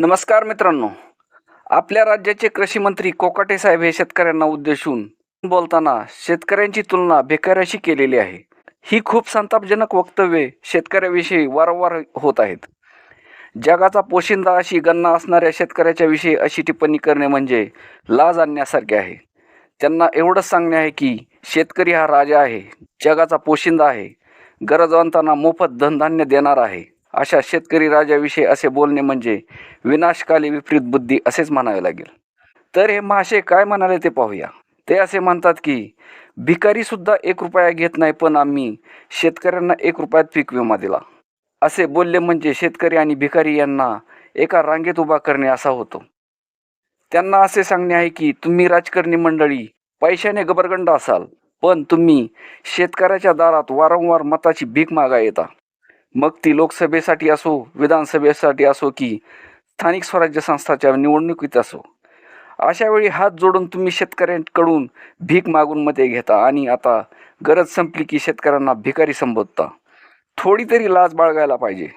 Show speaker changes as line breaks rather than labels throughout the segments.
नमस्कार मित्रांनो. आपल्या राज्याचे कृषी मंत्री कोकाटे साहेब हे शेतकऱ्यांना उद्देशून बोलताना शेतकऱ्यांची तुलना भिकाऱ्याशी केलेली आहे. ही खूप संतापजनक वक्तव्ये शेतकऱ्याविषयी वारंवार होत आहेत. जगाचा पोशिंदा अशी गणना असणाऱ्या शेतकऱ्याच्या विषयी अशी टिप्पणी करणे म्हणजे लाज आणण्यासारखे आहे. त्यांना एवढंच सांगणे आहे की शेतकरी हा राजा आहे जगाचा पोशिंदा आहे गरजवंतांना मोफत धनधान्य देणार आहे. अशा शेतकरी राजाविषयी असे बोलणे म्हणजे विनाशकाली विपरीत बुद्धी असेच म्हणावे लागेल. तर हे महाशय काय म्हणाले ते पाहूया. ते असे म्हणतात की भिकारीसुद्धा एक रुपया घेत नाही पण आम्ही शेतकऱ्यांना एक रुपयात पीक विमा दिला. असे बोलले म्हणजे शेतकरी आणि भिकारी यांना एका रांगेत उभा करणे असा होतो. त्यांना असे सांगणे आहे की तुम्ही राजकारणी मंडळी पैशाने गबरगंड असाल पण तुम्ही शेतकऱ्याच्या दारात वारंवार मताची भीक मागा येता. मग ती लोकसभेसाठी असो विधानसभेसाठी असो की स्थानिक स्वराज्य संस्थाच्या निवडणुकीत असो. अशा वेळी हात जोडून तुम्ही शेतकऱ्यांकडून भीक मागून मते घेता आणि आता गरज संपली की शेतकऱ्यांना भिकारी संबोधता. थोडी तरी लाज बाळगायला पाहिजे.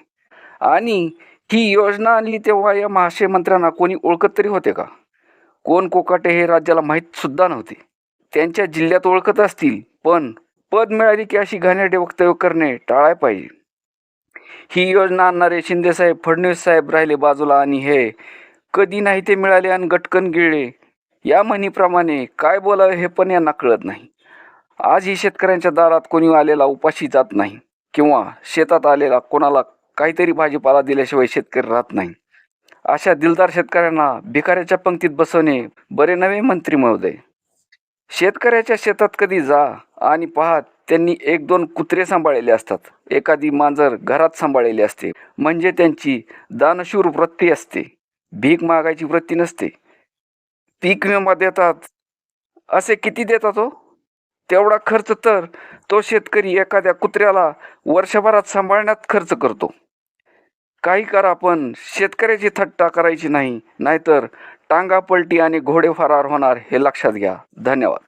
आणि ही योजना आणली तेव्हा या महाशय मंत्र्यांना कोणी ओळखत तरी होते का? कोण कोकाटे हे राज्याला माहीत सुद्धा नव्हते. त्यांच्या जिल्ह्यात ओळखत असतील पण पद मिळाली की अशी घाणेरडे वक्तव्य करणे टाळाय पाहिजे. ही योजना आणणारे शिंदेसाहेब फडणवीस साहेब राहिले बाजूला आणि हे कधी नाही ते मिळाले आणि गटकन गिळले. या म्हणीप्रमाणे काय बोलावे हे पण यांना कळत नाही. आज ही शेतकऱ्यांच्या दारात कोणी आलेला उपाशी जात नाही किंवा शेतात आलेला कोणाला काहीतरी भाजीपाला दिल्याशिवाय शेतकरी राहत नाही. अशा दिलदार शेतकऱ्यांना भिकाऱ्याच्या पंक्तीत बसवणे बरे नवे मंत्री महोदय. शेतकऱ्याच्या शेतात कधी जा आणि पहा त्यांनी एक दोन कुत्रे सांभाळलेले असतात. एखादी मांजर घरात सांभाळलेली असते. म्हणजे त्यांची दानशूर वृत्ती असते. भीक मागायची वृत्ती नसते. पीक विमा देतात. असे किती देतात हो? तेवढा खर्च तर तो शेतकरी एखाद्या कुत्र्याला वर्षभरात सांभाळण्यात खर्च करतो. काही करा पण शेतकऱ्याची थट्टा करायची नाही. नाहीतर टांगा पलटी आणि घोडे फरार होणार हे लक्षात घ्या. धन्यवाद.